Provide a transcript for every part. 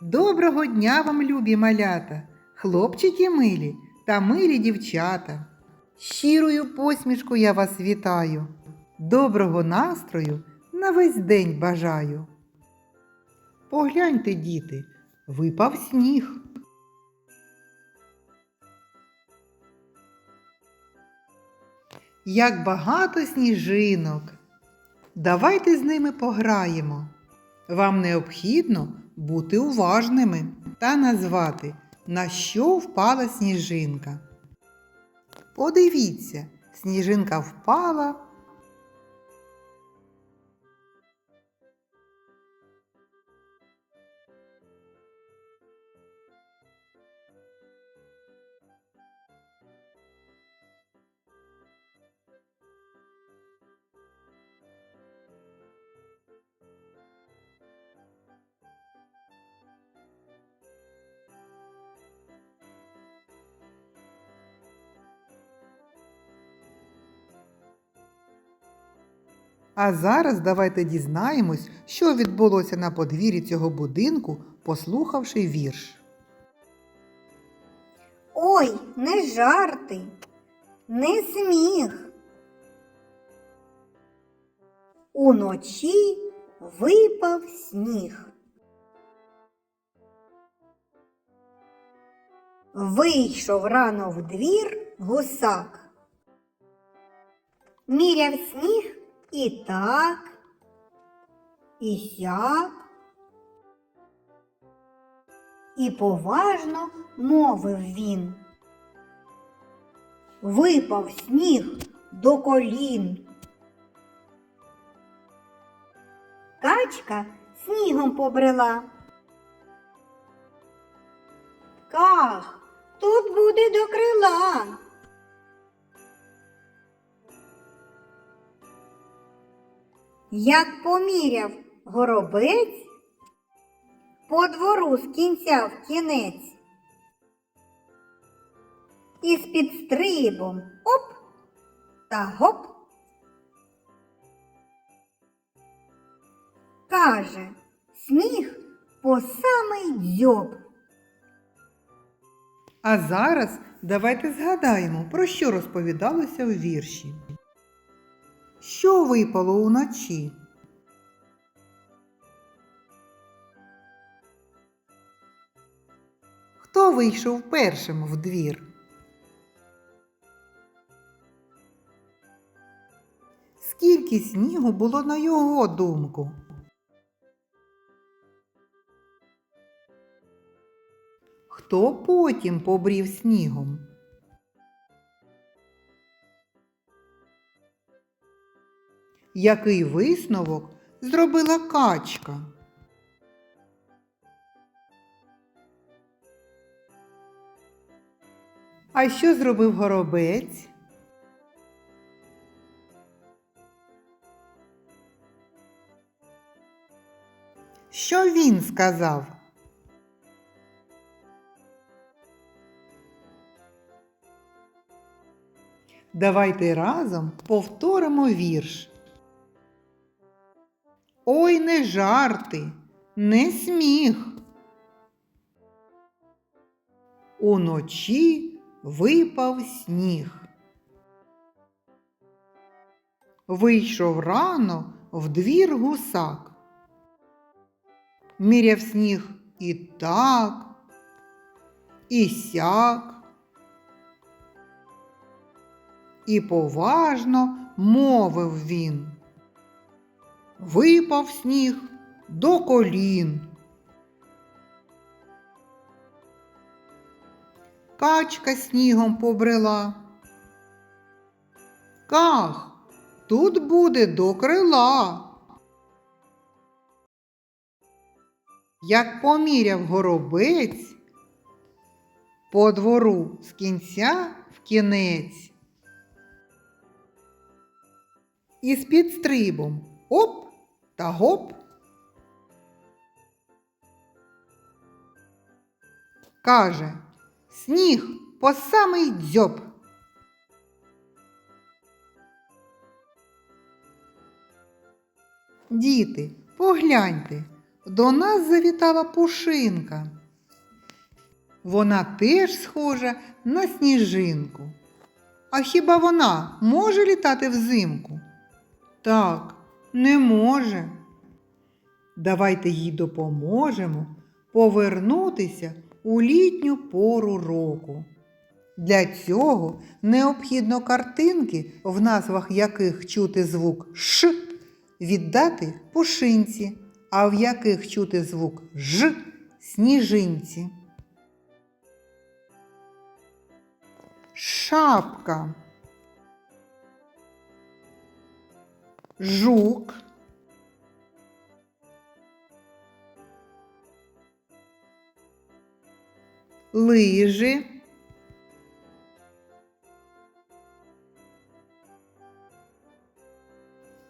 Доброго дня вам, любі малята, хлопчики милі та милі дівчата. Щирою посмішку я вас вітаю. Доброго настрою на весь день бажаю. Погляньте, діти, випав сніг. Як багато сніжинок. Давайте з ними пограємо. Вам необхідно бути уважними та назвати, на що впала сніжинка. Подивіться, сніжинка впала. А зараз давайте дізнаємось, що відбулося на подвір'ї цього будинку, послухавши вірш. Ой, не жарти, не сміх. Уночі випав сніг. Вийшов рано в двір гусак. Міряв сніг і так, і сяк. І поважно мовив він. Випав сніг до колін. Качка снігом побрела. Ках, тут буде до крила. Як поміряв горобець, по двору з кінця в кінець. І з підстрибом оп та гоп. Каже, сніг по самий дзьоб. А зараз давайте згадаємо, про що розповідалося у вірші. Що випало уночі? Хто вийшов першим в двір? Скільки снігу було на його думку? Хто потім побрів снігом? Який висновок зробила качка? А що зробив горобець? Що він сказав? Давайте разом повторимо вірш. Ой, не жарти, не сміх. Уночі випав сніг. Вийшов рано в двір гусак. Міряв сніг і так, і сяк. І поважно мовив він. Випав сніг до колін. Качка снігом побрела. Ках, тут буде до крила. Як поміряв горобець по двору з кінця в кінець. І з підстрибом оп та гоп. Каже, сніг по самий дзьоб. Діти, погляньте, до нас завітала пушинка. Вона теж схожа на сніжинку. А хіба вона може літати взимку? Так, не може. Давайте їй допоможемо повернутися у літню пору року. Для цього необхідно картинки, в назвах яких чути звук Ш, віддати пушинці, а в яких чути звук Ж сніжинці. Шапка. Жук. Лижи.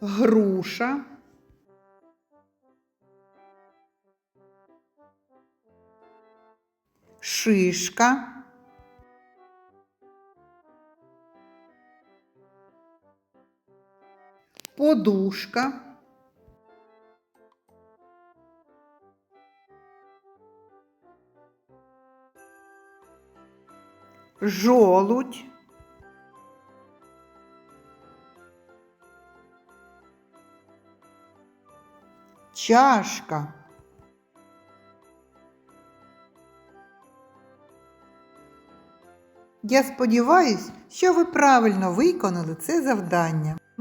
Груша. Шишка. Подушка. Жолудь. Чашка. Я сподіваюсь, що ви правильно виконали це завдання.